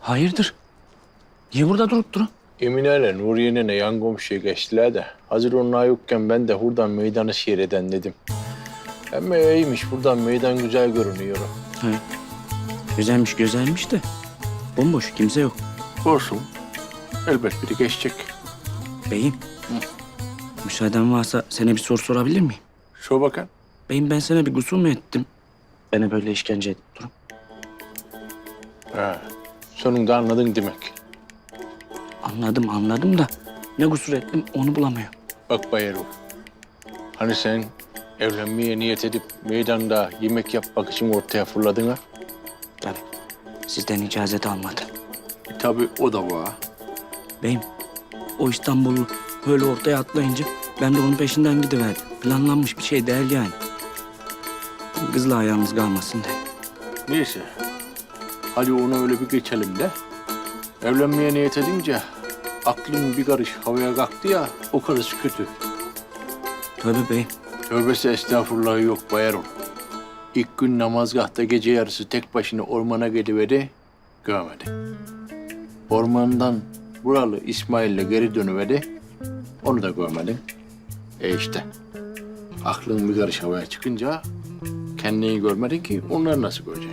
Hayırdır? Niye burada durup durun? Emine ile Nuriye nene yan komşuya geçtiler de hazır onlar yokken ben de buradan meydanı seyreden dedim. Ama iyiymiş buradan meydan güzel görünüyor. He. Güzelmiş güzelmiş de. Bomboş kimse yok. Olsun. Elbet biri geçecek. Beyim. Müsaaden varsa sana bir soru sorabilir miyim? Şu bakın. Beyim ben sana bir kusur mu ettim? Bana böyle işkence edip durun. Ha. Sonunda anladın demek. Anladım anladım da ne kusur ettim onu bulamıyorum. Bak Bay Erol. Hani sen evlenmeye niyet edip meydanda yemek yapmak için ortaya fırladın ha? Tabii sizden icazet almadım. E, tabii o da var. Beyim o İstanbullu böyle ortaya atlayınca ben de onun peşinden gidiverdim. Planlanmış bir şey değil yani. Kızla ayağımız kalmasın diye. Neyse. Hadi onu öyle bir geçelim de. Evlenmeye niyet edince aklım bir karış havaya kalktı ya o karış kötü. Tabii beyim. Tövbesi estağfurullah yok Bayarım. İlk gün namazgahta gece yarısı tek başına ormana gidiverdi, görmedi. Ormandan buralı İsmail'le geri dönüverdi, onu da görmedin. E işte, aklın bir karış havaya çıkınca kendini görmedin ki onları nasıl göreceksin?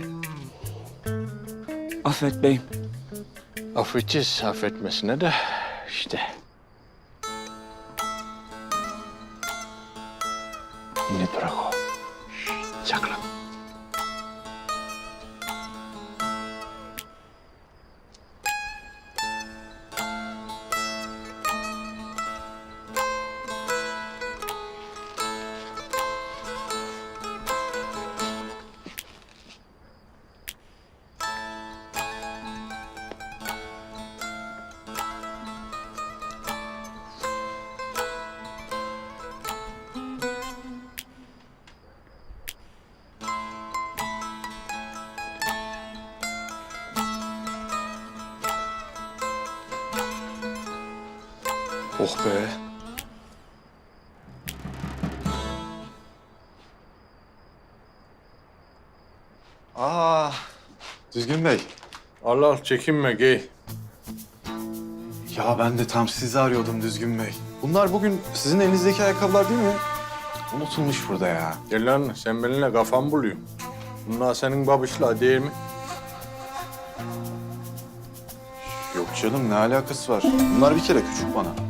Affet beyim. Affedeceğiz, affetmesine de işte. Ne durak o? Şşt, Saklan. Oh be. Aa, Düzgün Bey. Allah al, çekinme gey. Ya ben de tam sizi arıyordum Düzgün Bey. Bunlar bugün sizin elinizdeki ayakkabılar değil mi? Unutulmuş burada ya. Gel lan sen benimle kafam buluyorsun. Bunlar senin babışla değil mi? Yok canım ne alakası var? Bunlar bir kere küçük bana.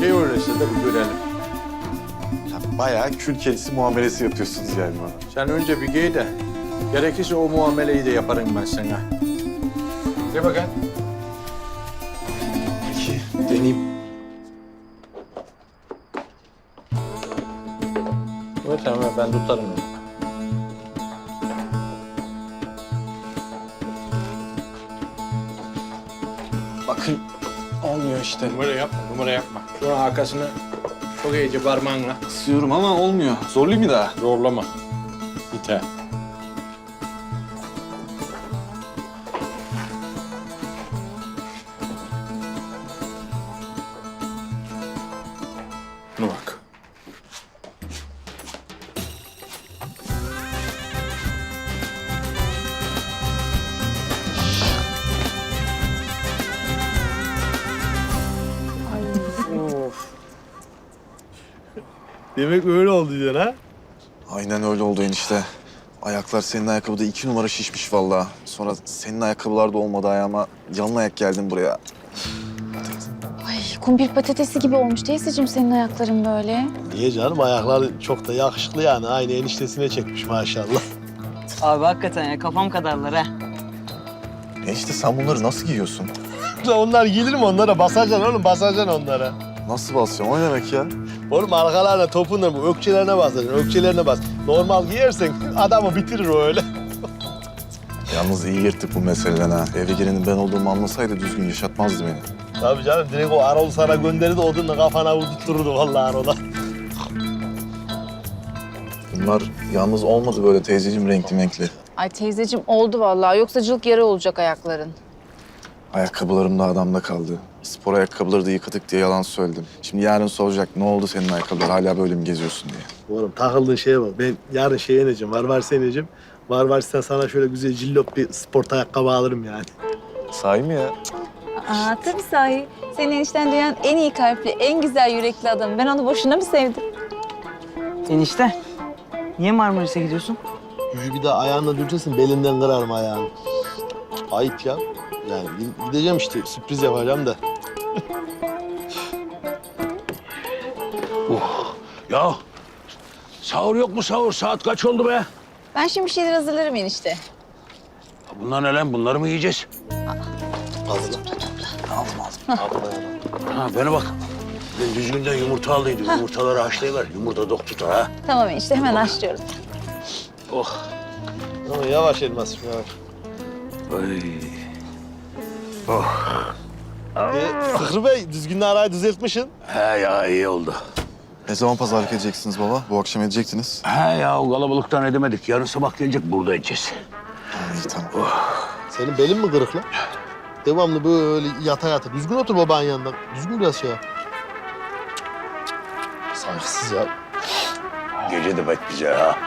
Gey öyleyse de bir görelim. Ya bayağı kül kedisi muamelesi yapıyorsunuz yani bana. Sen önce bir giy de gerekirse o muameleyi de yaparım ben sana. De bakayım. Peki deneyeyim. Evet tamam ben tutarım onu. Olmuyor işte. Numara yapma, numara yapma. Sonra arkasını çok iyice parmağınla Isıyorum ama olmuyor. Zorlayayım mı daha? zorlama. Biter. Demek öyle oldu diyorsun ha? Aynen öyle oldu enişte. Ayaklar senin ayakkabıda iki numara şişmiş vallahi. Sonra senin ayakkabılarda olmadı ayağıma. Yalın ayak geldim buraya. Ay kumpir patatesi gibi olmuş teyzeciğim senin ayakların böyle. Niye canım? Ayaklar çok da yakışıklı yani. Aynı eniştesine çekmiş maşallah. Abi hakikaten ya kafam kadarlar ha. Enişte sen bunları nasıl giyiyorsun? Onlar giyilir mi onlara? Basacaksın oğlum, basacaksın onlara. Nasıl basıyorsun? O ne demek ya? Oğlum arkalarına, topunla bu ökçelerine basacaksın, ökçelerine bas. Normal giyersen adamı bitirir o öyle. Yalnız iyi yırttık bu meseleden ha. Eve girenin ben olduğumu anlasaydı düzgün yaşatmazdı beni. Tabii canım, direkt o Arol sana gönderirdi, odunla kafana vurdurtururdu vallahi Arol'a. Bunlar yalnız olmadı böyle teyzeciğim renkli renkli. Ay teyzeciğim oldu vallahi yoksa cılk yara olacak ayakların. Ayakkabılarım da adamda kaldı. Spor ayakkabıları da yıkadık diye yalan söyledim. Şimdi yarın soracak ne oldu senin ayakkabılar hala böyle mi geziyorsun diye. Oğlum takıldığın şeye bak. Ben yarın şeye ineceğim, var var ineceğim. Var var sen sana şöyle güzel cillop bir spor ayakkabı alırım yani. Sahi mi ya? Aa tabii sahi. Senin enişten dünyanın en iyi kalpli, en güzel yürekli adamı. Ben onu boşuna mı sevdim? Enişte. Niye Marmaris'e gidiyorsun? Yüzü bir daha ayağınla dürtesin belinden kırarım ayağını. Ayıp ya. Yani gi- gideceğim işte sürpriz yapacağım da. Ya sahur yok mu sahur? Saat kaç oldu be? Ben şimdi bir şeyler hazırlarım enişte. Bunlar ne lan? Bunları mı yiyeceğiz? Hazırla. Ha bana bak. Ben düzgünden yumurta aldıydım. Yumurtaları haşlayıver. Yumurta dok tutar ha. Tamam enişte hemen açlıyorum. Oh. Ama yavaş Elmas'ım yavaş. Ay. Ee, Sıkır Bey düzgünle arayı düzeltmişsin. He ya iyi oldu. Ne zaman pazarlık edeceksiniz baba? Bu akşam edecektiniz. He ya o kalabalıktan edemedik. Yarın sabah gelecek burada edeceğiz. İyi tamam. Senin belin mi kırık lan? Devamlı böyle yata yata. Düzgün otur babanın yanında. Düzgün biraz şey yap. Saygısız ya. Gece de bekleyeceğiz ha.